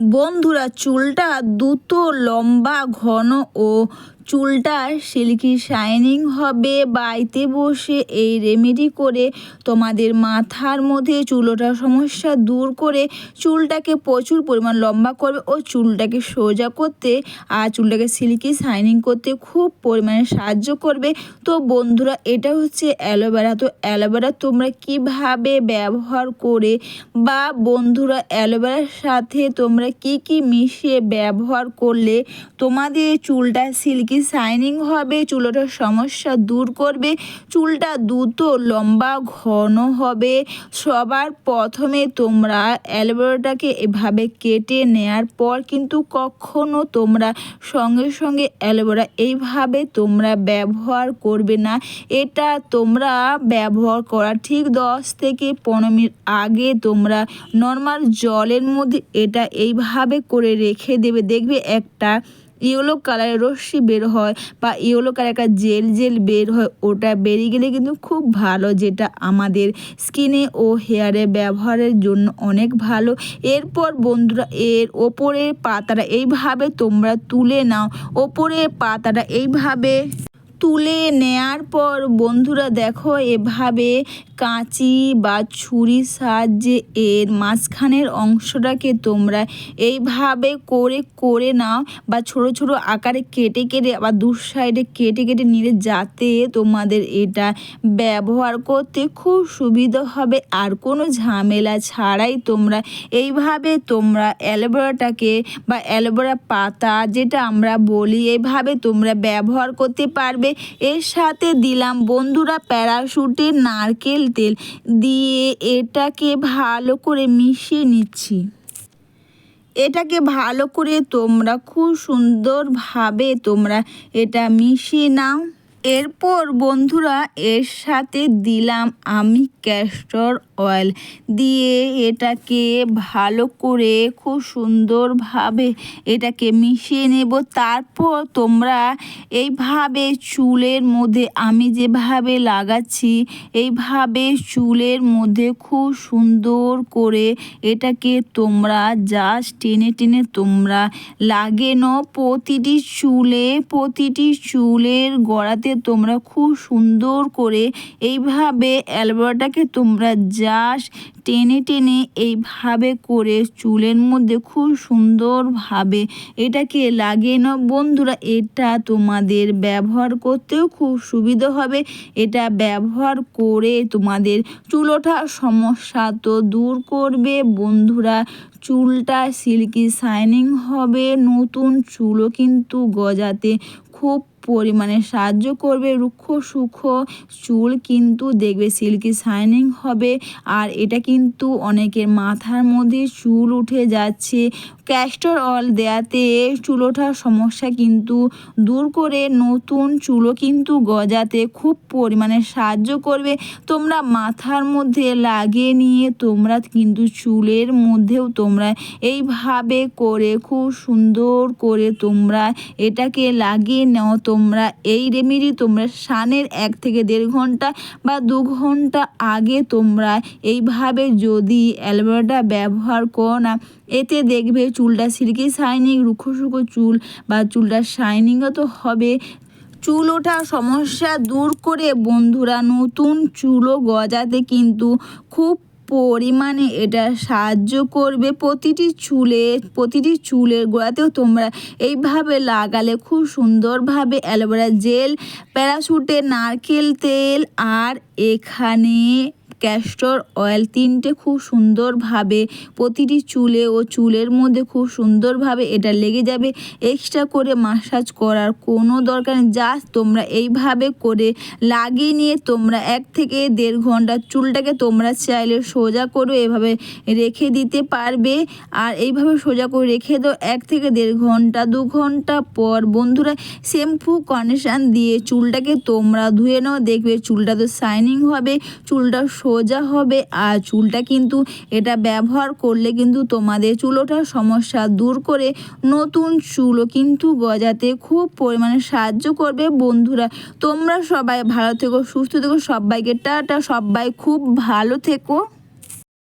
বন্ধুরা চুলটা দ্রুত লম্বা ঘন ও চুলটা সিল্কি শাইনিং হবে বাড়িতে বসে এই রেমেডি করে তোমাদের মাথার মধ্যে চুলোটার সমস্যা দূর করে চুলটাকে প্রচুর পরিমাণ লম্বা করবে ও চুলটাকে সোজা করতে আর চুলটাকে সিল্কি শাইনিং করতে খুব পরিমাণে সাহায্য করবে। তো বন্ধুরা, এটা হচ্ছে অ্যালোভেরা। তো অ্যালোভেরা তোমরা কীভাবে ব্যবহার করে বা বন্ধুরা, অ্যালোভেরার সাথে তোমরা কি কি মিশিয়ে ব্যবহার করলে তোমাদের চুলটা সিল্কি শাইনিং হবে চুলটার সমস্যা দূর করবে, চুলটা দ্রুত লম্বা, ঘন হবে। সবার প্রথমে তোমরা অ্যালোভেরাটাকে এভাবে কেটে নেয়ার পর কিন্তু কখনো তোমরা সঙ্গে সঙ্গে অ্যালোভেরা এইভাবে তোমরা ব্যবহার করবে না। এটা তোমরা ব্যবহার করা ঠিক দশ থেকে পনেরো মিনিট আগে তোমরা নর্মাল জলের মধ্যে এটা এইভাবে করে রেখে দেবে। দেখবে একটা ইয়েলো কালারের রশ্মি বের হয় বা ইয়েলো কালার একটা জেল জেল বের হয়, ওটা বেরিয়ে গেলে কিন্তু খুব ভালো, যেটা আমাদের স্কিনে ও হেয়ারে ব্যবহারের জন্য অনেক ভালো। এরপর বন্ধুরা, এর ওপরের পাতাটা এইভাবে তোমরা তুলে নাও, ওপরের পাতাটা এইভাবে তুলে নেয়ার পর বন্ধুরা দেখো, এভাবে কাঁচি বা ছুরির সাহায্যে এর মাঝখানের অংশটাকে তোমরা এইভাবে করে করে নাও বা ছোট ছোট আকারে কেটে কেটে বা দু সাইডে কেটে কেটে নিলে যাতে তোমাদের এটা ব্যবহার করতে খুব সুবিধা হবে। আর কোনো ঝামেলা ছাড়াই তোমরা এইভাবে তোমরা অ্যালোভেরাটাকে বা অ্যালোভেরা পাতা যেটা আমরা বলি, এইভাবে তোমরা ব্যবহার করতে পারবে। এর সাথে দিলাম বন্ধুরা প্যারাশুটের নারকেল তেল। দিয়ে এটাকে ভালো করে মিশিয়ে নিচ্ছি। এটাকে ভালো করে তোমরা খুব সুন্দরভাবে তোমরা এটা মিশিয়ে নাও। এরপর বন্ধুরা এর সাথে দিলাম আমি ক্যাস্টর অয়েল দিয়ে এটাকে ভালো করে খুব সুন্দরভাবে এটাকে মিশিয়ে নেব। তারপর তোমরা এইভাবে চুলের মধ্যে, আমি যেভাবে লাগাচ্ছি, এইভাবে চুলের মধ্যে খুব সুন্দর করে এটাকে তোমরা জাস্ট টেনে টেনে তোমরা লাগে ন প্রতিটি চুলে, প্রতিটি চুলের গড়াতে তোমরা খুব সুন্দর করে এইভাবে অ্যালবাটাকে তোমরা জাস্ট টেনে টেনে এইভাবে করে চুলের মধ্যে খুব সুন্দরভাবে এটাকে লাগিয়ে নাও। বন্ধুরা, এটা তোমাদের ব্যবহার করতেও খুব সুবিধা হবে। এটা ব্যবহার করে তোমাদের চুল ওঠার সমস্যা তো দূর করবে। বন্ধুরা, চুলটা সিল্কি শাইনিং হবে। নতুন চুলও কিন্তু গজাতে খুব পরিমাণে সাহায্য করবে, রুক্ষ সুক্ষ চুল কিন্তু দেখবে সিল্কি শাইনিং হবে। আর এটা কিন্তু অনেকের মাথার মধ্যে চুল উঠে যাচ্ছে। ক্যাস্টর অয়েল দেয়াতে চুল ওঠার সমস্যা কিন্তু দূর করে নতুন চুলও কিন্তু গজাতে খুব পরিমাণে সাহায্য করবে। তোমরা মাথার মধ্যে লাগিয়ে নিয়ে তোমরা কিন্তু চুলের মধ্যেও তোমরা এইভাবে করে খুব সুন্দর করে তোমরা এটাকে লাগিয়ে নাও। তোমরা এই রেমেডি তোমরা সানের এক থেকে দেড় ঘণ্টা বা দু ঘণ্টা আগে তোমরা এইভাবে যদি অ্যালবেরাটা ব্যবহার করো না, এতে দেখবে চুলটা সিল্কি শাইনিং, রুক্ষ সুখো চুল বা চুলটা শাইনিংও তো হবে। চুল ওঠা সমস্যা দূর করে বন্ধুরা, নতুন চুলও গজাতে কিন্তু খুব পরিমাণে এটা সাহায্য করবে প্রতিটি চুলে, প্রতিটি চুলের গোড়াতেও তোমরা এইভাবে লাগালে খুব সুন্দরভাবে অ্যালোভেরা জেল প্যারাশুটের নারকেল তেল আর এখানে ক্যাস্টর অয়েল তিনটে খুব সুন্দরভাবে, প্রতিটি চুলে ও চুলের মধ্যে খুব সুন্দরভাবে এটা লেগে যাবে। এক্সট্রা করে মাসাজ করার কোনো দরকার নেই। জাস্ট তোমরা এইভাবে করে লাগিয়ে নিয়ে তোমরা এক থেকে দেড় ঘণ্টা চুলটাকে তোমরা চাইলে সোজা করো এভাবে রেখে দিতে পারবে। আর এইভাবে সোজা করে রেখে দাও এক থেকে দেড় ঘণ্টা, দু ঘণ্টা পর। বন্ধুরা শ্যাম্পু কন্ডিশন দিয়ে চুলটাকে তোমরা ধুয়ে নাও। দেখবে চুলটা তো শাইনিং হবে, চুলটা সোজা হবে আর চুলটা কিন্তু এটা ব্যবহার করলে কিন্তু তোমাদের চুলোটার সমস্যা দূর করে নতুন চুলও কিন্তু গজাতে খুব পরিমাণে সাহায্য করবে বন্ধুরা। তোমরা সবাই ভালো থেকো, সুস্থ থেকো, সবাইকে টাটা, সবাই খুব ভালো থেকো।